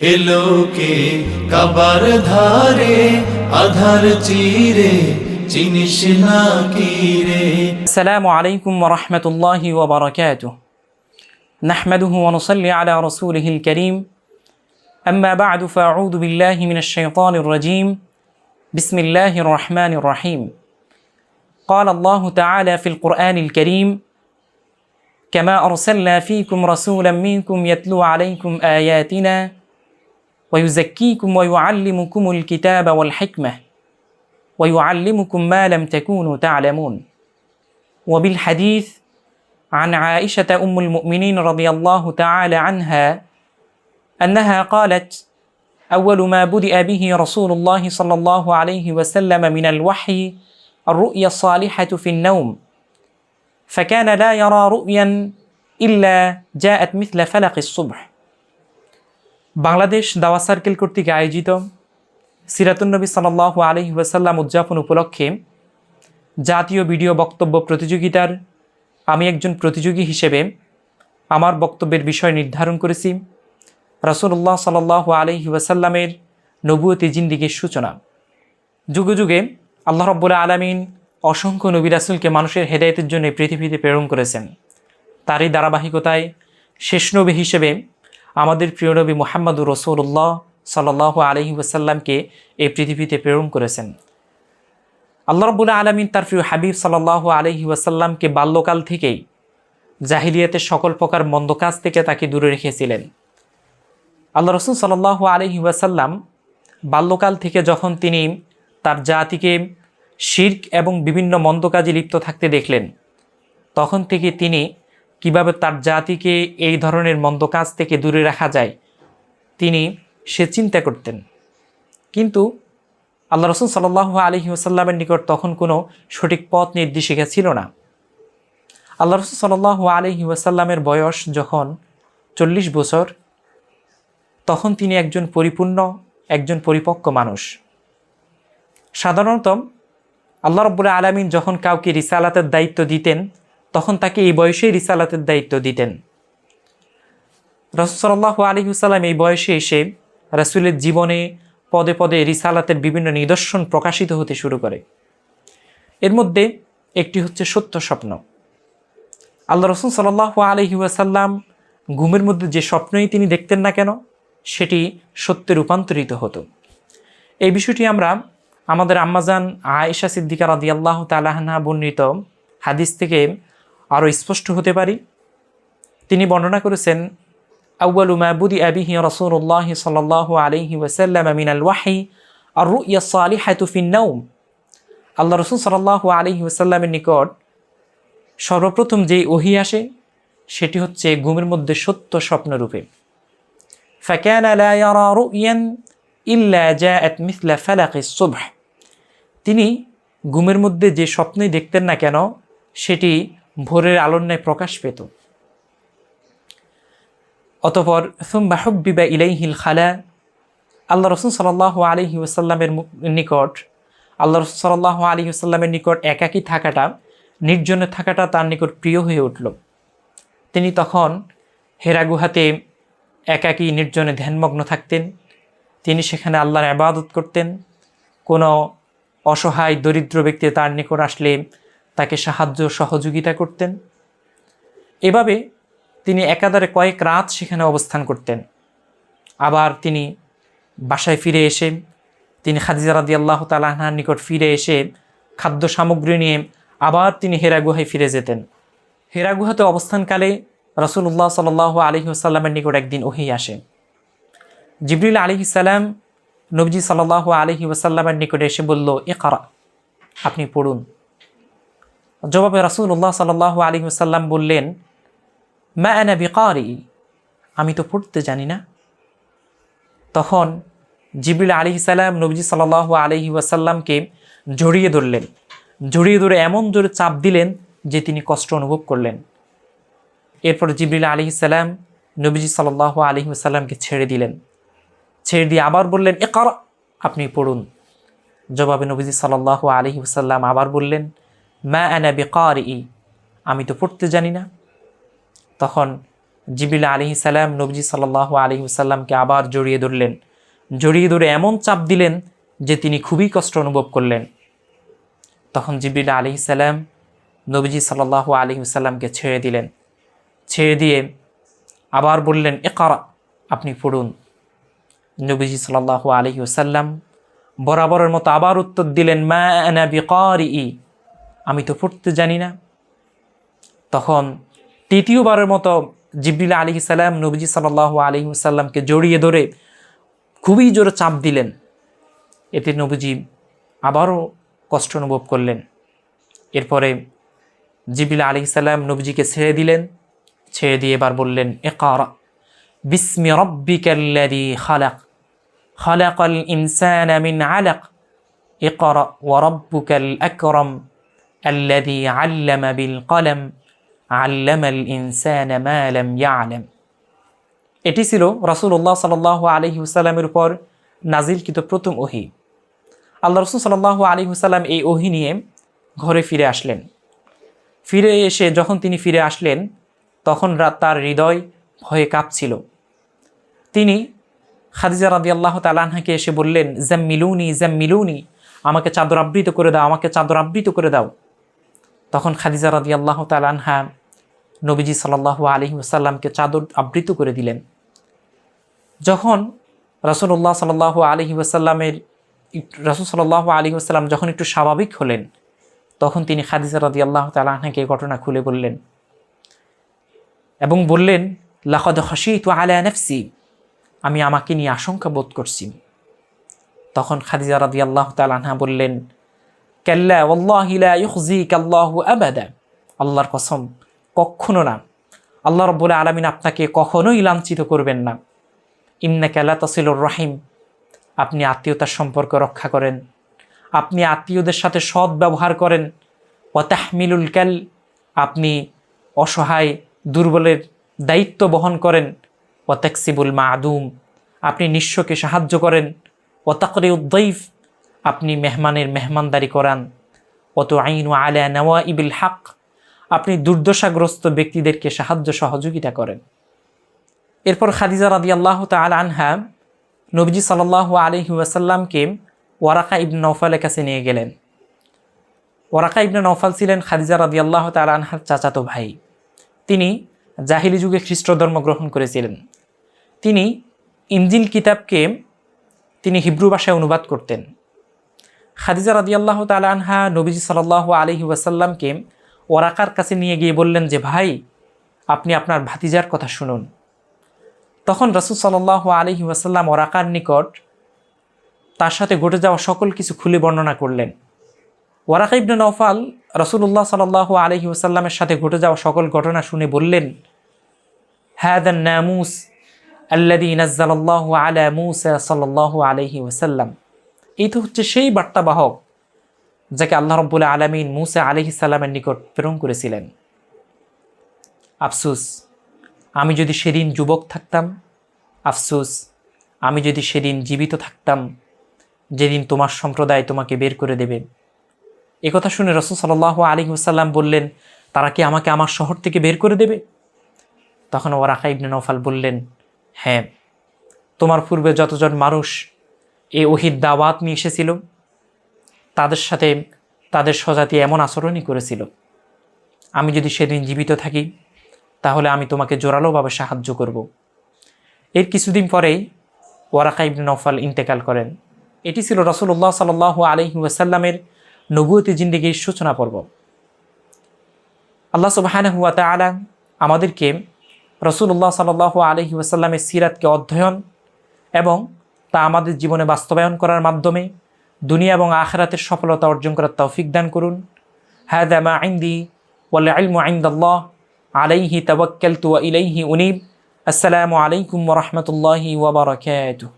এলোকে কাবার ধারে আধার চিরে চিনিস না কি রে السلام عليكم ورحمة الله وبركاته نحمده ونصلي على رسوله الكريم أما بعد فأعوذ بالله من الشيطان الرجيم بسم الله الرحمن الرحيم قال الله تعالى في القرآن الكريم كما أرسلنا فيكم رسولا منكم يتلو عليكم آياتنا ويزكيكم ويعلمكم الكتاب والحكمة ويعلمكم ما لم تكونوا تعلمون. وبالحديث عن عائشة أم المؤمنين رضي الله تعالى عنها أنها قالت أول ما بدأ به رسول الله صلى الله عليه وسلم من الوحي الرؤيا الصالحة في النوم فكان لا يرى رؤيا إلا جاءت مثل فلق الصبح. বাংলাদেশ দাওয়া সার্কেল কর্তৃক আয়োজিত সিরাতুন্নবী সাল্লাহ আলহি ওয়াসাল্লাম উদযাপন উপলক্ষে জাতীয় ভিডিও বক্তব্য প্রতিযোগিতার আমি একজন প্রতিযোগী হিসেবে আমার বক্তব্যের বিষয় নির্ধারণ করেছি। রাসুল্লাহ সাল আলহি ওয়াসাল্লামের নবুয়তি জিন্দিগির সূচনা। যুগে যুগে আল্লাহ রব্বুল্লা আলমিন অসংখ্য নবী রাসুলকে মানুষের হেদায়তের জন্য পৃথিবীতে প্রেরণ করেছেন। তারই ধারাবাহিকতায় শেষ নবী হিসেবে আমাদের প্রিয় নবী মোহাম্মদুর রসৌল্লাহ সাল্লাহ আলহি ওয়াসাল্লামকে এই পৃথিবীতে প্রেরণ করেছেন। আল্লাহ রব্বুল্লা আলমিন তার প্রিয় হাবিব সাল্লাহ আলহি ওয়াসাল্লামকে বাল্যকাল থেকেই জাহিলিয়াতের সকল প্রকার মন্দ কাজ থেকে তাকে দূরে রেখেছিলেন। আল্লাহ রসুল সাল্লাহ আলহি ওয়াসাল্লাম বাল্যকাল থেকে যখন তিনি তার জাতিকে শির্ক এবং বিভিন্ন মন্দ কাজে লিপ্ত থাকতে দেখলেন, তখন থেকে তিনি কীভাবে তার জাতিকে এই ধরনের মন্দ কাজ থেকে দূরে রাখা যায়, তিনি সে চিন্তা করতেন। কিন্তু আল্লাহ রসুল সাল্লাহ আলহি আসাল্লামের নিকট তখন কোনো সঠিক পথ নির্দেশিকা ছিল না। আল্লাহ রসুল সাল্লাহ আলহি বয়স যখন চল্লিশ বছর, তখন তিনি একজন পরিপূর্ণ, একজন পরিপক্ক মানুষ। সাধারণত আল্লাহ রব্বুল্লাহ আলমিন যখন কাউকে রিসালাতের দায়িত্ব দিতেন তখন তাকে এই বয়সেই রিসালাতের দায়িত্ব দিতেন। রসুসাল্লাহ আলী হুসাল্লাম এই বয়সে এসে রাসুলের জীবনে পদে পদে রিসালাতের বিভিন্ন নিদর্শন প্রকাশিত হতে শুরু করে। এর মধ্যে একটি হচ্ছে সত্য স্বপ্ন। আল্লাহ রসুল সাল্লাহ আলহি ওয়াসাল্লাম ঘুমের মধ্যে যে স্বপ্নই তিনি দেখতেন না কেন, সেটি সত্যে রূপান্তরিত হতো। এই বিষয়টি আমরা আমাদের আম্মাজান আয়েশা সিদ্দিকা রাদি আল্লাহ তালাহনা বর্ণিত হাদিস থেকে আরও স্পষ্ট হতে পারি। তিনি বর্ণনা করেছেন আউ্বাল মাহবুদি হিয়া রসুল্লাহ সাল্লাহ আলহি ওয়াসাল্লাম আল ওয়াহি আর রু ইয়াস আলি হায়তুফিন নাউম আল্লাহ রসুল সাল্লাহ আলহি ওয়াসাল্লামের নিকট সর্বপ্রথম যে ওহি আসে, সেটি হচ্ছে ঘুমের মধ্যে সত্য স্বপ্নরূপে আলা তিনি ঘুমের মধ্যে যে স্বপ্নই দেখতেন না কেন, সেটি ভোরের আলোর ন্যায় প্রকাশ পেত। অতপর সুম্বা হব্বিবা ইলাইহিল খালা আল্লাহ রসুল সাল্লাহ আলহি ওসাল্লামের নিকট, আল্লাহ রসুল সাল্লাহ আলী ওসাল্লামের নিকট একাকী থাকাটা, নির্জনে থাকাটা তার নিকট প্রিয় হয়ে উঠল। তিনি তখন হেরা গুহাতে একাকী নির্জনে ধ্যানমগ্ন থাকতেন। তিনি সেখানে আল্লাহর আবাদত করতেন। কোনো অসহায়, দরিদ্র ব্যক্তি তার নিকট আসলে তাকে সাহায্য সহযোগিতা করতেন। এভাবে তিনি একাধারে কয়েক রাত সেখানে অবস্থান করতেন। আবার তিনি বাসায় ফিরে এসে, তিনি খাদিজা রাদি আল্লাহ তালাহার নিকট ফিরে এসে খাদ্য সামগ্রী নিয়ে আবার তিনি হেরাগুহায় ফিরে যেতেন। হেরাগুহাতে অবস্থানকালে রসুল্লাহ সাল আলহি আসাল্লামের নিকট একদিন ওহি আসে। জিবরিল আলী সাল্লাম নবজি সাল্লাহ আলহি ওসাল্লামের নিকটে এসে বলল এ কারা আপনি পড়ুন। জবাবে রসুল্লাহ সাল্লাহ আলী ওসাল্লাম বললেন, মা এনা বিকারি আমি তো পড়তে জানি না। তখন জিবরিল আলী সাল্লাম নবজি সাল্লাহ আলহি ওয়াসাল্লামকে জড়িয়ে ধরলেন। জড়িয়ে ধরে এমন জোরে চাপ দিলেন যে তিনি কষ্ট অনুভব করলেন। এরপর জিবরিল আলী সাল্লাম নবীজি সাল্লাহ আলী সাল্লামকে ছেড়ে দিলেন। ছেড়ে দিয়ে আবার বললেন এ আপনি পড়ুন। জবাবে নবীজি সাল্লাহ আলী সাল্লাম আবার বললেন মা আনা বেকার ই আমি তো পড়তে জানি না। তখন জিবিল আলী সাল্লাম নবজি সাল্লাহ আলী সাল্লামকে আবার জড়িয়ে ধরলেন। জড়িয়ে ধরে এমন চাপ দিলেন যে তিনি খুবই কষ্ট অনুভব করলেন। তখন জিবিল আলী সাল্লাম নবীজি সাল্লাহ আলী সাল্লামকে ছেড়ে দিলেন। ছেড়ে দিয়ে আবার বললেন একারা আপনি পড়ুন। নবীজি সাল্লাহ আলী সাল্লাম বরাবরের মতো আবার উত্তর দিলেন, মা আনা বিকারি আমি তো পড়তে জানি না। তখন তৃতীয়বারের মতো জিবরিল আলী সাল্লাম নবীজি সাল্লাহ আলী সাল্লামকে জড়িয়ে ধরে খুবই জোরে চাপ দিলেন। এতে নবীজি আবারও কষ্ট অনুভব করলেন। এরপরে জিবিল আলী সাল্লাম নবীজিকে ছেড়ে দিলেন। ছেড়ে দিয়ে এবার বললেন একারা বিস্মি রব্বিকাল্লাদি খালাক, খালাকাল ইনসান আমিন আলাক একারা ওয়ারব্বুকাল একরম الذي علم بالقلم علم الإنسان ما لم يعلم এটি ছিল রাসূলুল্লাহ সাল্লাল্লাহু আলাইহি ওয়াসাল্লামের উপর নাজিলকৃত প্রথম ওহী আল্লাহ রসুল সাল্লাল্লাহু আলাইহি ওয়াসাল্লাম এই ওহী নিয়ে ঘরে ফিরে আসলেন ফিরে এসে যখন তিনি ফিরে আসলেন তখন রাত তার হৃদয় ভয়ে কাঁপছিল তিনি খাদিজা রাদি আল্লাহ তালাহাকে এসে বললেন জাম্মিলুনি জাম্মিলুনি আমাকে চাদর আবৃত করে দাও আমাকে চাদর আবৃত করে দাও তখন খাদিজা রাদি আল্লাহ তালাহা নবীজি সাল্লাহ আলহি ওসাল্লামকে চাদর আবৃত করে দিলেন। যখন রসুল্লাহ সাল্লাহ আলহি ওসাল্লামের রসুল সাল্লাহ আলী যখন একটু স্বাভাবিক হলেন, তখন তিনি খাদিজা রাদি আল্লাহ তালাহাকে ঘটনা খুলে বললেন এবং বললেন লাখদ হসি তো আলা নেফসি, আমি আমাকে নিয়ে আশঙ্কা বোধ করছি। তখন খাদিজা রাদি আল্লাহ তালাহা বললেন কাল্লা ওল্লাহিলা ইউজি কাল্লাহু আবাদা। আল্লাহর কসম, কখনো না। আল্লাহ রব্বুল আলমিন আপনাকে কখনোই লাঞ্ছিত করবেন না। ইন্না কালা তসিলুর রাহিম। আপনি আত্মীয়তার সম্পর্ক রক্ষা করেন। আপনি আত্মীয়দের সাথে সৎ ব্যবহার করেন। ওয়াতাহমিলুল ক্যাল আপনি অসহায়, দুর্বলের দায়িত্ব বহন করেন। ওয়াতাকসিবুল মাদুম, আপনি নিঃস্বকে সাহায্য করেন। ওতাকরে উদ্দৈফ আপনি মেহমানের মেহমানদারি করান। অত আইন ও আলা নেওয়া ইবিল হাক, আপনি দুর্দশাগ্রস্ত ব্যক্তিদেরকে সাহায্য সহযোগিতা করেন। এরপর খাদিজা রাদি আল্লাহ তাল আনহা নবীজি সাল্লাহ আলহি ওয়াসাল্লামকে ওয়ারাকা ইবন নৌফালের কাছে নিয়ে গেলেন। ওয়ারাকা ইবনে নৌফাল ছিলেন খাদিজা রাদি আল্লাহ তাল আনহার চাচাতো ভাই। তিনি জাহিলি যুগে খ্রিস্ট ধর্ম গ্রহণ করেছিলেন। তিনি ইঞ্জিল কিতাবকে তিনি হিব্রু ভাষায় অনুবাদ করতেন। খাদিজা রাদি আল্লাহ তাল আনহা নবীজি সাল্লাহ আলহি ওয়াসাল্লামকে ওরাকার কাছে নিয়ে গিয়ে বললেন যে, ভাই, আপনি আপনার ভাতিজার কথা শুনুন। তখন রসুল সাল্লাহ আলহি ওয়াসাল্লাম ওরাকার নিকট তার সাথে ঘটে যাওয়া সকল কিছু খুলে বর্ণনা করলেন। ওয়ারাকা ইবনে নওফাল রসুল্লাহ সাল্লাহ আলহি ওসাল্লামের সাথে ঘটে যাওয়া সকল ঘটনা শুনে বললেন হ্যাদান নামুস আল্লাদি আলহি ওসাল্লাম এই তো হচ্ছে সেই বার্তাবাহক যাকে আল্লাহ রব্বুল আলমিন মুসা আলহি সাল্লামের নিকট প্রেরণ করেছিলেন। আফসুস, আমি যদি সেদিন যুবক থাকতাম, আফসুস, আমি যদি সেদিন জীবিত থাকতাম, যেদিন তোমার সম্প্রদায় তোমাকে বের করে দেবে। কথা শুনে রসুল সাল্লাহ আলী বললেন, তারা কি আমাকে আমার শহর থেকে বের করে দেবে? তখন ওরাকা ইবনে নফাল বললেন হ্যাঁ তোমার পূর্বে যতজন মানুষ এই ওহিদ দাওয়াত নিয়ে এসেছিল। তাদের সাথে তাদের স্বজাতি এমন আচরণই করেছিল। আমি যদি সেদিন জীবিত থাকি, তাহলে আমি তোমাকে জোরালোভাবে সাহায্য করব। এর কিছুদিন পরেই ওয়ারাকা নৌফাল ইন্তেকাল করেন। এটি ছিল রসুল্লাহ সাল আলহি ওয়াসাল্লামের নবুয়তি জিন্দিগির সূচনা পর্ব। আল্লাহ সুবাহান হুয়া আমাদেরকে রসুল্লাহ সাল আলহি সিরাতকে অধ্যয়ন এবং তা আমাদের জীবনে বাস্তবায়ন করার মাধ্যমে দুনিয়া এবং আখেরাতের সফলতা অর্জন করার তৌফিক দান করুন। হ্যাদামা আইন্দি ওয়াল আইন্দাল্লাহ আলাইহি তবক্কালতু ইলাইহি উনিব। আসসালামু আলাইকুম ওরহমতুল্লাহি ওবরাকাতুহ